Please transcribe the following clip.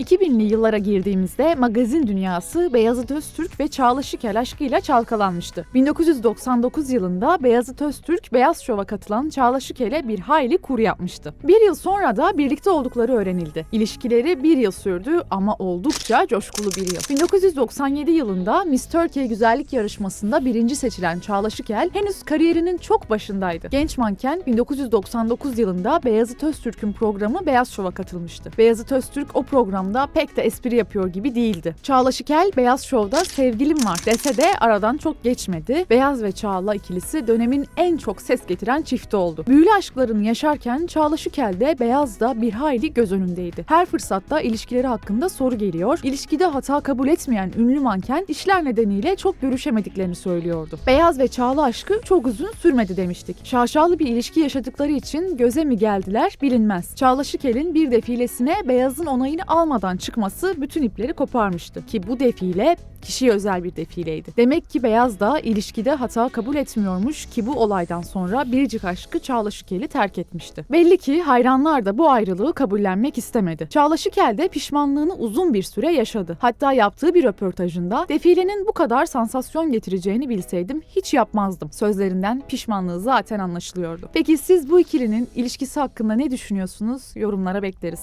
2000'li yıllara girdiğimizde magazin dünyası Beyazıt Öztürk ve Çağla Şikel aşkıyla çalkalanmıştı. 1999 yılında Beyazıt Öztürk Beyaz Şov'a katılan Çağla Şikel'e bir hayli kur yapmıştı. Bir yıl sonra da birlikte oldukları öğrenildi. İlişkileri bir yıl sürdü ama oldukça coşkulu bir yıl. 1997 yılında Miss Turkey güzellik yarışmasında birinci seçilen Çağla Şikel henüz kariyerinin çok başındaydı. Genç manken 1999 yılında Beyazıt Öztürk'ün programı Beyaz Şov'a katılmıştı. Beyazıt Öztürk o programda pek de espri yapıyor gibi değildi. Çağla Şikel Beyaz Şov'da sevgilim var dese de aradan çok geçmedi. Beyaz ve Çağla ikilisi dönemin en çok ses getiren çifti oldu. Büyülü aşklarını yaşarken Çağla Şikel de Beyaz da bir hayli göz önündeydi. Her fırsatta ilişkileri hakkında soru geliyor. İlişkide hata kabul etmeyen ünlü manken işler nedeniyle çok görüşemediklerini söylüyordu. Beyaz ve Çağla aşkı çok uzun sürmedi demiştik. Şaşalı bir ilişki yaşadıkları için göze mi geldiler bilinmez. Çağla Şikel'in bir defilesine Beyaz'ın onayını almadan çıkması bütün ipleri koparmıştı. Ki bu defile kişiye özel bir defileydi. Demek ki Beyaz da ilişkide hata kabul etmiyormuş ki bu olaydan sonra biricik aşkı Çağla Şikel'i terk etmişti. Belli ki hayranlar da bu ayrılığı kabullenmek istemedi. Çağla Şikel de pişmanlığını uzun bir süre yaşadı. Hatta yaptığı bir röportajında defilenin bu kadar sansasyon getireceğini bilseydim hiç yapmazdım. Sözlerinden pişmanlığı zaten anlaşılıyordu. Peki siz bu ikilinin ilişkisi hakkında ne düşünüyorsunuz? Yorumlara bekleriz.